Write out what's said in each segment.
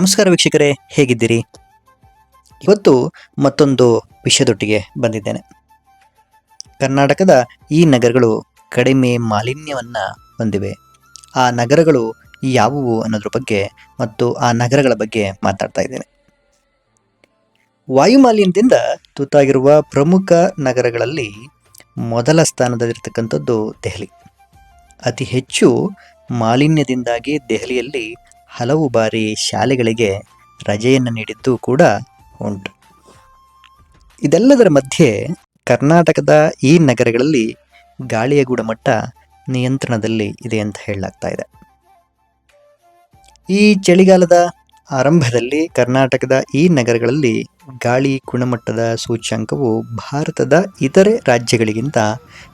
ನಮಸ್ಕಾರ ವೀಕ್ಷಕರೇ, ಹೇಗಿದ್ದೀರಿ? ಇವತ್ತು ಮತ್ತೊಂದು ವಿಷಯದೊಟ್ಟಿಗೆ ಬಂದಿದ್ದೇನೆ. ಕರ್ನಾಟಕದ ಈ ನಗರಗಳು ಕಡಿಮೆ ಮಾಲಿನ್ಯವನ್ನು ಹೊಂದಿವೆ. ಆ ನಗರಗಳು ಯಾವುವು ಅನ್ನೋದ್ರ ಬಗ್ಗೆ ಮತ್ತು ಆ ನಗರಗಳ ಬಗ್ಗೆ ಮಾತಾಡ್ತಾ ಇದ್ದೇನೆ. ವಾಯು ಮಾಲಿನ್ಯದಿಂದ ತುತ್ತಾಗಿರುವ ಪ್ರಮುಖ ನಗರಗಳಲ್ಲಿ ಮೊದಲ ಸ್ಥಾನದಲ್ಲಿರ್ತಕ್ಕಂಥದ್ದು ದೆಹಲಿ. ಅತಿ ಹೆಚ್ಚು ಮಾಲಿನ್ಯದಿಂದಾಗಿ ದೆಹಲಿಯಲ್ಲಿ ಹಲವು ಬಾರಿ ಶಾಲೆಗಳಿಗೆ ರಜೆಯನ್ನು ನೀಡಿದ್ದು ಕೂಡ ಉಂಟು. ಇದೆಲ್ಲದರ ಮಧ್ಯೆ ಕರ್ನಾಟಕದ ಈ ನಗರಗಳಲ್ಲಿ ಗಾಳಿಯ ಗುಣಮಟ್ಟ ನಿಯಂತ್ರಣದಲ್ಲಿ ಇದೆ ಅಂತ ಹೇಳಲಾಗ್ತಾ ಇದೆ. ಈ ಚಳಿಗಾಲದ ಆರಂಭದಲ್ಲಿ ಕರ್ನಾಟಕದ ಈ ನಗರಗಳಲ್ಲಿ ಗಾಳಿ ಗುಣಮಟ್ಟದ ಸೂಚ್ಯಂಕವು ಭಾರತದ ಇತರೆ ರಾಜ್ಯಗಳಿಗಿಂತ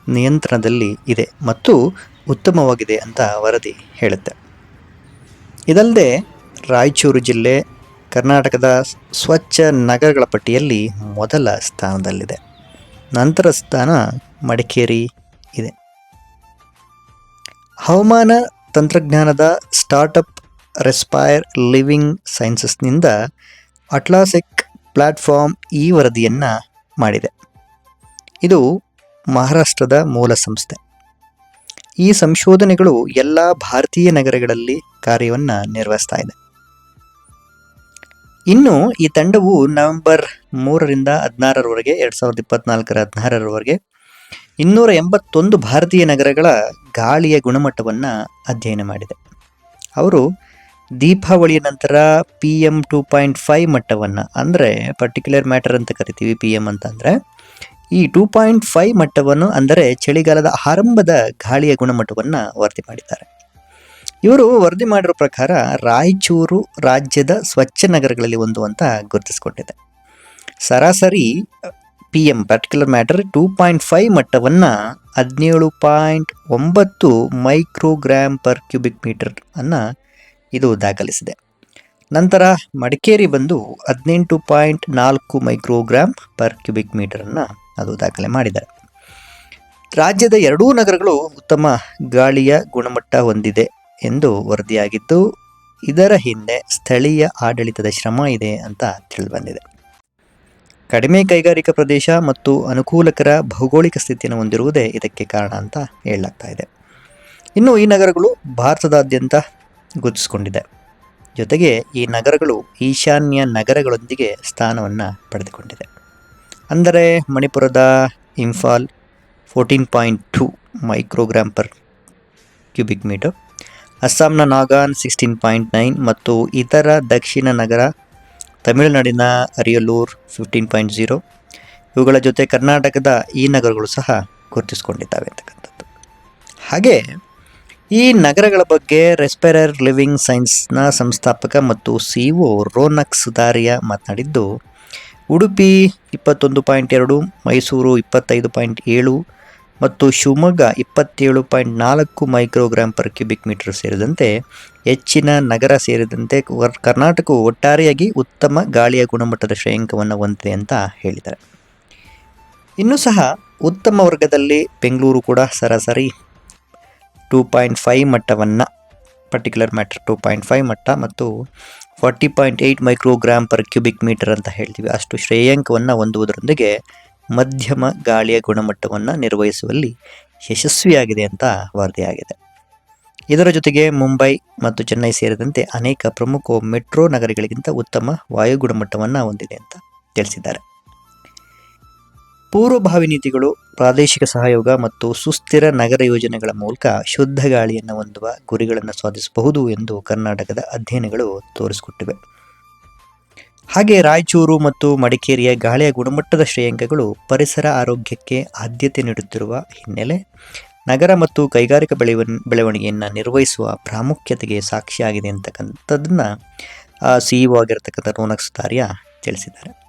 ನಿಯಂತ್ರಣದಲ್ಲಿ ಇದೆ ಮತ್ತು ಉತ್ತಮವಾಗಿದೆ ಅಂತ ವರದಿ ಹೇಳುತ್ತೆ. ಇದಲ್ಲದೆ ರಾಯಚೂರು ಜಿಲ್ಲೆ ಕರ್ನಾಟಕದ ಸ್ವಚ್ಛ ನಗರಗಳ ಪಟ್ಟಿಯಲ್ಲಿ ಮೊದಲ ಸ್ಥಾನದಲ್ಲಿದೆ. ನಂತರ ಸ್ಥಾನ ಮಡಿಕೇರಿ ಇದೆ. ಹವಾಮಾನ ತಂತ್ರಜ್ಞಾನದ ಸ್ಟಾರ್ಟಪ್ ರೆಸ್ಪೈರ್ ಲಿವಿಂಗ್ ಸೈನ್ಸಸ್ನಿಂದ ಅಟ್ಲಾಸಿಕ್ ಪ್ಲಾಟ್ಫಾರ್ಮ್ ಈ ವರದಿಯನ್ನು ಮಾಡಿದೆ. ಇದು ಮಹಾರಾಷ್ಟ್ರದ ಮೂಲ ಸಂಸ್ಥೆ ಈ ಸಂಶೋಧನೆಗಳು ಎಲ್ಲ ಭಾರತೀಯ ನಗರಗಳಲ್ಲಿ ಕಾರ್ಯವನ್ನು ನಿರ್ವಹಿಸ್ತಾ ಇದೆ. ಇನ್ನು ಈ ತಂಡವು ನವೆಂಬರ್ ಮೂರರಿಂದ ಹದಿನಾರರವರೆಗೆ, ಎರಡು ಸಾವಿರದ ಇಪ್ಪತ್ನಾಲ್ಕರ ಹದಿನಾರರವರೆಗೆ ಇನ್ನೂರ ಎಂಬತ್ತೊಂದು ಭಾರತೀಯ ನಗರಗಳ ಗಾಳಿಯ ಗುಣಮಟ್ಟವನ್ನು ಅಧ್ಯಯನ ಮಾಡಿದೆ. ಅವರು ದೀಪಾವಳಿಯ ನಂತರ P M two point five ಮಟ್ಟವನ್ನು, ಅಂದರೆ ಪರ್ಟಿಕ್ಯುಲರ್ ಮ್ಯಾಟರ್ ಅಂತ ಕರಿತೀವಿ ಪಿ ಎಂ ಅಂತಂದರೆ ಈ ಟೂ ಪಾಯಿಂಟ್ ಫೈವ್ ಮಟ್ಟವನ್ನು ಅಂದರೆ ಚಳಿಗಾಲದ ಆರಂಭದ ಗಾಳಿಯ ಗುಣಮಟ್ಟವನ್ನು ವರದಿ ಮಾಡಿದ್ದಾರೆ. ಇವರು ವರದಿ ಮಾಡಿರೋ ಪ್ರಕಾರ ರಾಯಚೂರು ರಾಜ್ಯದ ಸ್ವಚ್ಛ ನಗರಗಳಲ್ಲಿ ಒಂದು ಅಂತ ಗುರುತಿಸಿಕೊಂಡಿದೆ. ಸರಾಸರಿ P M particular matter two point five ಮಟ್ಟವನ್ನು ಹದಿನೇಳು ಪಾಯಿಂಟ್ ಒಂಬತ್ತು ಮೈಕ್ರೋಗ್ರಾಮ್ ಪರ್ ಕ್ಯೂಬಿಕ್ ಮೀಟರ್ ಅನ್ನು ಇದು ದಾಖಲಿಸಿದೆ. ನಂತರ ಮಡಿಕೇರಿ ಬಂದು ಹದಿನೆಂಟು ಪಾಯಿಂಟ್ ನಾಲ್ಕು ಮೈಕ್ರೋಗ್ರಾಮ್ ಪರ್ ಕ್ಯೂಬಿಕ್ ಮೀಟರನ್ನು ಅದು ದಾಖಲೆ ಮಾಡಿದ್ದಾರೆ. ರಾಜ್ಯದ ಎರಡೂ ನಗರಗಳು ಉತ್ತಮ ಗಾಳಿಯ ಗುಣಮಟ್ಟ ಹೊಂದಿದೆ ಎಂದು ವರದಿಯಾಗಿದ್ದು, ಇದರ ಹಿಂದೆ ಸ್ಥಳೀಯ ಆಡಳಿತದ ಶ್ರಮ ಇದೆ ಅಂತ ತಿಳಿದುಬಂದಿದೆ. ಕಡಿಮೆ ಕೈಗಾರಿಕಾ ಪ್ರದೇಶ ಮತ್ತು ಅನುಕೂಲಕರ ಭೌಗೋಳಿಕ ಸ್ಥಿತಿಯನ್ನು ಹೊಂದಿರುವುದೇ ಇದಕ್ಕೆ ಕಾರಣ ಅಂತ ಹೇಳಲಾಗ್ತಾ ಇದೆ. ಇನ್ನು ಈ ನಗರಗಳು ಭಾರತದಾದ್ಯಂತ ಗುರುತಿಸಿಕೊಂಡಿದೆ. ಜೊತೆಗೆ ಈ ನಗರಗಳು ಈಶಾನ್ಯ ನಗರಗಳೊಂದಿಗೆ ಸ್ಥಾನವನ್ನು ಪಡೆದುಕೊಂಡಿದೆ. ಅಂದರೆ ಮಣಿಪುರದ Imphal fourteen point two microgram per cubic metre, ಅಸ್ಸಾಂನ ನಾಗಾನ್ ಸಿಕ್ಸ್ಟೀನ್ ಪಾಯಿಂಟ್ ನೈನ್ ಮತ್ತು ಇತರ ದಕ್ಷಿಣ ನಗರ ತಮಿಳುನಾಡಿನ ಅರಿಯಲೂರ್ ಫಿಫ್ಟೀನ್ ಪಾಯಿಂಟ್ ಜೀರೋ. ಇವುಗಳ ಜೊತೆ ಕರ್ನಾಟಕದ ಈ ನಗರಗಳು ಸಹ ಗುರುತಿಸಿಕೊಂಡಿದ್ದಾವೆ ಅಂತಕ್ಕಂಥದ್ದು. ಹಾಗೆ ಈ ನಗರಗಳ ಬಗ್ಗೆ ರೆಸ್ಪೆರರ್ ಲಿವಿಂಗ್ ಸೈನ್ಸ್ನ ಸಂಸ್ಥಾಪಕ ಮತ್ತು ಸಿ ಒ ರೋನಕ್ ಸುಧಾರಿಯ ಮಾತನಾಡಿದ್ದು ಉಡುಪಿ ಇಪ್ಪತ್ತೊಂದು ಪಾಯಿಂಟ್ ಎರಡು, ಮೈಸೂರು ಇಪ್ಪತ್ತೈದು ಪಾಯಿಂಟ್ ಏಳು ಮತ್ತು ಶಿವಮೊಗ್ಗ ಇಪ್ಪತ್ತೇಳು ಪಾಯಿಂಟ್ ನಾಲ್ಕು ಮೈಕ್ರೋಗ್ರಾಮ್ ಪರ್ ಕ್ಯೂಬಿಕ್ ಮೀಟರ್ ಸೇರಿದಂತೆ ಹೆಚ್ಚಿನ ನಗರ ಸೇರಿದಂತೆ ಕರ್ನಾಟಕವು ಒಟ್ಟಾರೆಯಾಗಿ ಉತ್ತಮ ಗಾಳಿಯ ಗುಣಮಟ್ಟದ ಶ್ರೇಯಾಂಕವನ್ನು ಹೊಂದಿದೆ ಅಂತ ಹೇಳಿದ್ದಾರೆ. ಇನ್ನೂ ಸಹ ಉತ್ತಮ ವರ್ಗದಲ್ಲಿ ಬೆಂಗಳೂರು ಕೂಡ ಸರಾಸರಿ ಟೂ ಪಾಯಿಂಟ್ ಫೈವ್ ಮಟ್ಟವನ್ನು particular matter two point five ಮಟ್ಟ ಮತ್ತು forty point eight microgram per cubic metre ಅಂತ ಹೇಳ್ತೀವಿ. ಅಷ್ಟು ಶ್ರೇಯಾಂಕವನ್ನು ಹೊಂದುವುದರೊಂದಿಗೆ ಮಧ್ಯಮ ಗಾಳಿಯ ಗುಣಮಟ್ಟವನ್ನು ನಿರ್ವಹಿಸುವಲ್ಲಿ ಯಶಸ್ವಿಯಾಗಿದೆ ಅಂತ ವರದಿಯಾಗಿದೆ. ಇದರ ಜೊತೆಗೆ ಮುಂಬೈ ಮತ್ತು ಚೆನ್ನೈ ಸೇರಿದಂತೆ ಅನೇಕ ಪ್ರಮುಖ ಮೆಟ್ರೋ ನಗರಗಳಿಗಿಂತ ಉತ್ತಮ ವಾಯು ಗುಣಮಟ್ಟವನ್ನು ಹೊಂದಿದೆ ಅಂತ ತಿಳಿಸಿದ್ದಾರೆ. ಪೂರ್ವಭಾವಿ ನೀತಿಗಳು, ಪ್ರಾದೇಶಿಕ ಸಹಯೋಗ ಮತ್ತು ಸುಸ್ಥಿರ ನಗರ ಯೋಜನೆಗಳ ಮೂಲಕ ಶುದ್ಧ ಗಾಳಿಯನ್ನು ಹೊಂದುವ ಗುರಿಗಳನ್ನು ಸಾಧಿಸಬಹುದು ಎಂದು ಕರ್ನಾಟಕದ ಅಧ್ಯಯನಗಳು ತೋರಿಸಿಕೊಟ್ಟಿವೆ. ಹಾಗೆ ರಾಯಚೂರು ಮತ್ತು ಮಡಿಕೇರಿಯ ಗಾಳಿಯ ಗುಣಮಟ್ಟದ ಶ್ರೇಯಾಂಕಗಳು ಪರಿಸರ ಆರೋಗ್ಯಕ್ಕೆ ಆದ್ಯತೆ ನೀಡುತ್ತಿರುವ ಹಿನ್ನೆಲೆ ನಗರ ಮತ್ತು ಕೈಗಾರಿಕಾ ಬೆಳೆವ ಬೆಳವಣಿಗೆಯನ್ನು ನಿರ್ವಹಿಸುವ ಪ್ರಾಮುಖ್ಯತೆಗೆ ಸಾಕ್ಷಿಯಾಗಿದೆ ಅಂತಕ್ಕಂಥದ್ದನ್ನು ಸಿಇಒ ಆಗಿರತಕ್ಕಂಥ ರೋನಕ್ ಸುತಾರಿಯ ತಿಳಿಸಿದ್ದಾರೆ.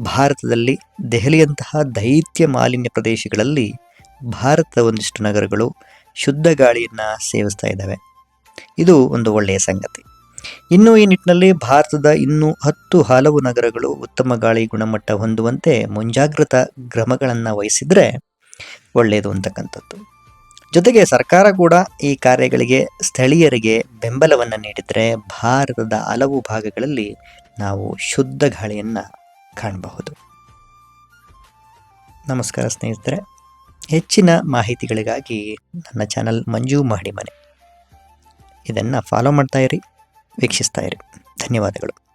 ಭಾರತದಲ್ಲಿ ದೆಹಲಿಯಂತಹ ದೈತ್ಯ ಮಾಲಿನ್ಯ ಪ್ರದೇಶಗಳಲ್ಲಿ ಭಾರತದ ಒಂದಿಷ್ಟು ನಗರಗಳು ಶುದ್ಧ ಗಾಳಿಯನ್ನು ಸೇವಿಸ್ತಾ ಇದ್ದಾವೆ. ಇದು ಒಂದು ಒಳ್ಳೆಯ ಸಂಗತಿ. ಇನ್ನು ಈ ನಿಟ್ಟಿನಲ್ಲಿ ಭಾರತದ ಇನ್ನೂ ಹತ್ತು ಹಲವು ನಗರಗಳು ಉತ್ತಮ ಗಾಳಿ ಗುಣಮಟ್ಟ ಹೊಂದುವಂತೆ ಮುಂಜಾಗ್ರತಾ ಕ್ರಮಗಳನ್ನು ವಹಿಸಿದರೆ ಒಳ್ಳೆಯದು ಅಂತಕ್ಕಂಥದ್ದು. ಜೊತೆಗೆ ಸರ್ಕಾರ ಕೂಡ ಈ ಕಾರ್ಯಗಳಿಗೆ ಸ್ಥಳೀಯರಿಗೆ ಬೆಂಬಲವನ್ನು ನೀಡಿದರೆ ಭಾರತದ ಹಲವು ಭಾಗಗಳಲ್ಲಿ ನಾವು ಶುದ್ಧ ಗಾಳಿಯನ್ನು ಕಾಣಬಹುದು. ನಮಸ್ಕಾರ ಸ್ನೇಹಿತರೆ, ಹೆಚ್ಚಿನ ಮಾಹಿತಿಗಳಿಗಾಗಿ ನನ್ನ ಚಾನಲ್ ಮಂಜು ಮಾಡಿ ಮನೆ. ಇದನ್ನು ಫಾಲೋ ಮಾಡ್ತಾ ಇರಿ, ವೀಕ್ಷಿಸ್ತಾ ಇರಿ. ಧನ್ಯವಾದಗಳು.